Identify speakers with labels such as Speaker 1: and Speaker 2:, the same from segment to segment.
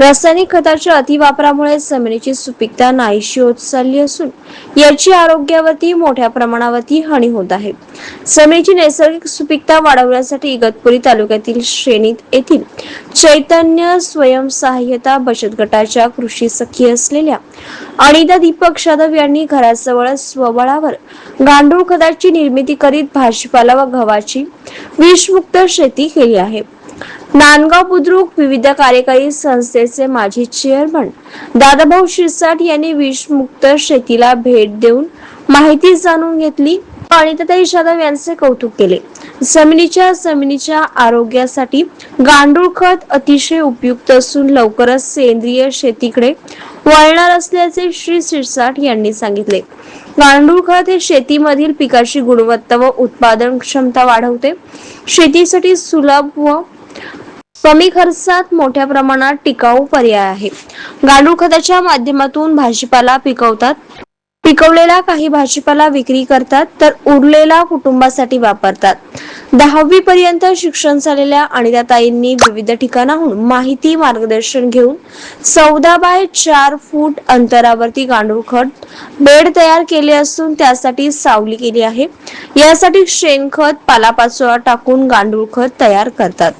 Speaker 1: रासायनिक खताच्या अतिवापरामुळे जमिनीची सुपीकता नाहीशी होत चालली असून याची आरोग्यावरती मोठ्या प्रमाणावरती हानी होत आहे. जमिनीची नैसर्गिक सुपीकता वाढवण्यासाठी इगतपुरी तालुक्यातील श्रेणीत येथील चैतन्य स्वयंसहाय्यता बचत गटाच्या कृषी सखी असलेल्या अनिता दीपक जाधव यांनी घराजवळ स्वबळावर गांडूळ खताची निर्मिती करीत भाजीपाला व गव्हाची विषमुक्त शेती केली आहे. नांदगाव बुद्रुक विविध कार्यकारी संस्थेचे माजी चेअरमन दादाभाऊ शिरसाट यांनी विषमुक्त शेतीला भेट देऊन माहिती जाणून घेतली. अनिताताई जाधव यांचे कौतुक केले. जमिनीच्या जमिनीच्या आरोग्यासाठी गांडूळ खत अतिशय उपयुक्त असून लवकरच सेंद्रिय शेतीकडे वळणार असल्याचे श्री शिरसाट यांनी सांगितले. गांडूळ खत हे शेतीमधील पिकाची गुणवत्ता व उत्पादन क्षमता वाढवते. शेतीसाठी सुलभ व कमी खर्चात मोठ्या प्रमाणात टिकाऊ पर्याय आहे. गांडूळ खताच्या माध्यमातून भाजीपाला पिकवतात. पिकवलेला काही भाजीपाला विक्री करतात तर उरलेला कुटुंबासाठी वापरतात. दहावी पर्यंत शिक्षण झालेल्या अनिताताईंनी विविध ठिकाणाहून माहिती मार्गदर्शन घेऊन चौदा बाय चार फूट अंतरावरती गांडूळ खत बेड तयार केले असून त्यासाठी सावली केली आहे. यासाठी शेणखत पालापाचोळा टाकून गांडूळ खत तयार करतात.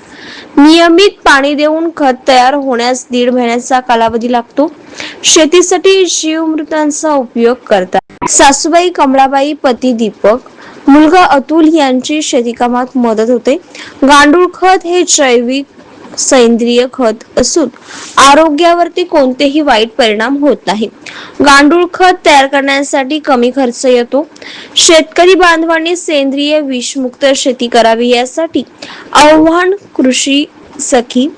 Speaker 1: नियमित पाणी देऊन खत तयार होण्यास दीड महिन्याचा कालावधी लागतो. शेतीसाठी जीवमृतांचा उपयोग करतात. सासूबाई कमळाबाई पती दीपक मुलगा अतुल यांची शेतीकामात मदत होते. गांडूळ खत हे जैविक सेंद्रिय खत असून आरोग्यावरती कोणतेही वाईट परिणाम होत नाही. गांडूळ खत तयार करण्यासाठी कमी खर्च येतो. शेतकरी बांधवांनी सेंद्रिय विषमुक्त शेती करावी यासाठी आव्हान कृषी सखी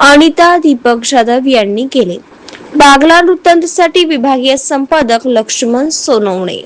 Speaker 1: अनिता दीपक जाधव यांनी केले. बागला वृत्तांतसाठी विभागीय संपादक लक्ष्मण सोनवणे.